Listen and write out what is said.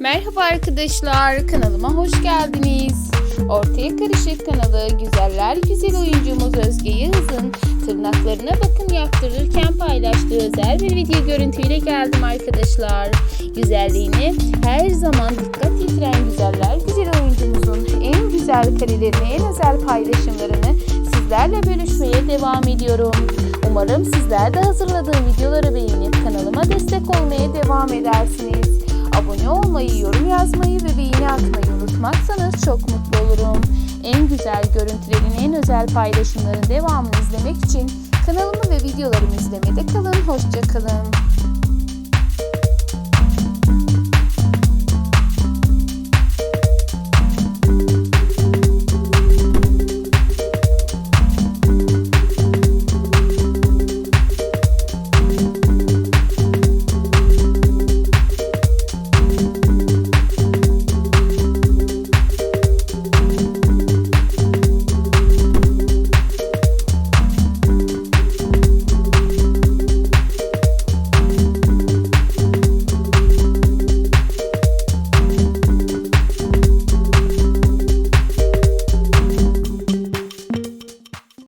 Merhaba arkadaşlar, kanalıma hoş geldiniz. Ortaya Karışık kanalı güzeller güzel oyuncumuz Özge Yağız'ın tırnaklarına bakım yaptırırken paylaştığı özel bir video görüntüyle geldim arkadaşlar. Güzelliğine her zaman dikkat yitiren güzeller güzel oyuncumuzun en güzel karelerini, en özel paylaşımlarını sizlerle bölüşmeye devam ediyorum. Umarım sizler de hazırladığım videoları beğenip kanalıma destek olmaya devam edersiniz. Abone olmayı, yorum yazmayı ve beğeni atmayı unutmazsanız çok mutlu olurum. En güzel görüntülerin en özel paylaşımların devamını izlemek için kanalımı ve videolarımı izlemede kalın. Hoşça kalın.